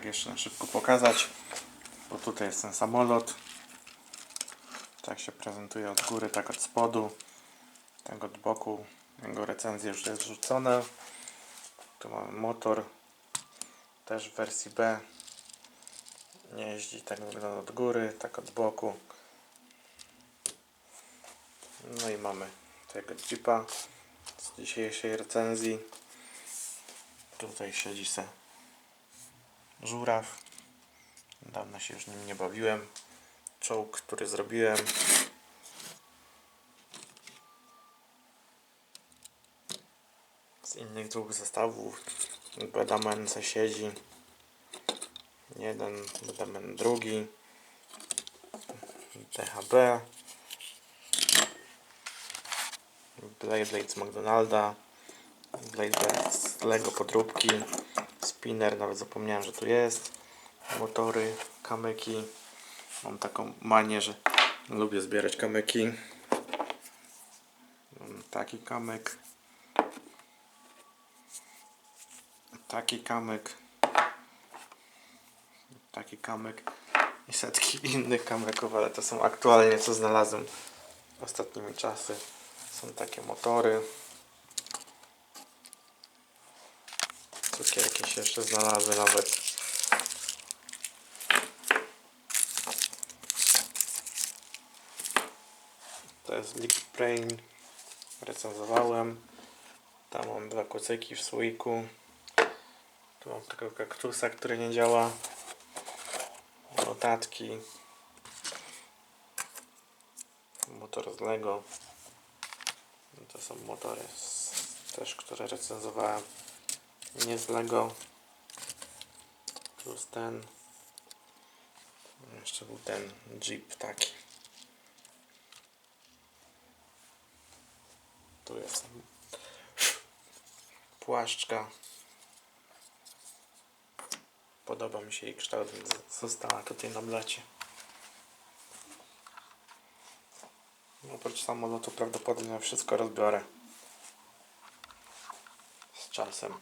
tak jeszcze szybko pokazać, bo tutaj jest ten samolot. Tak się prezentuje od góry, tak od spodu, tak od boku. Jego recenzja już jest rzucona. Tu mamy motor, też w wersji B. Nie jeździ tak wygląda od góry, tak od boku. No i mamy tego Jeepa z dzisiejszej recenzji. Tutaj siedzi se żuraw. Dawno się już nim nie bawiłem. Czołg, który zrobiłem. Z innych dwóch zestawów. Bedamen siedzi. Jeden, Bedamen drugi. DHB. Blade Blade z McDonalda. Blade Blade z Lego podróbki. Spinner, nawet zapomniałem, że tu jest. Motory, kamyki. Mam taką manię, że lubię zbierać kamyki. Mam taki kamyk. Taki kamyk. Taki kamyk. I setki innych kamyków, ale to są aktualnie co znalazłem ostatnimi czasy. Są takie motory. Cukierki się jeszcze znalazły nawet. To jest Liquid Brain. Recenzowałem. Tam mam dwa kucyki w słoiku. Tu mam tego kaktusa, który nie działa. Notatki. Motor z Lego. To są motory też, które recenzowałem. Nie z Lego. Plus ten. Jeszcze był ten Jeep taki. Tu jest płaszczka. Podoba mi się jej kształt, więc została tutaj na blacie. Oprócz samolotu prawdopodobnie wszystko rozbiorę z czasem.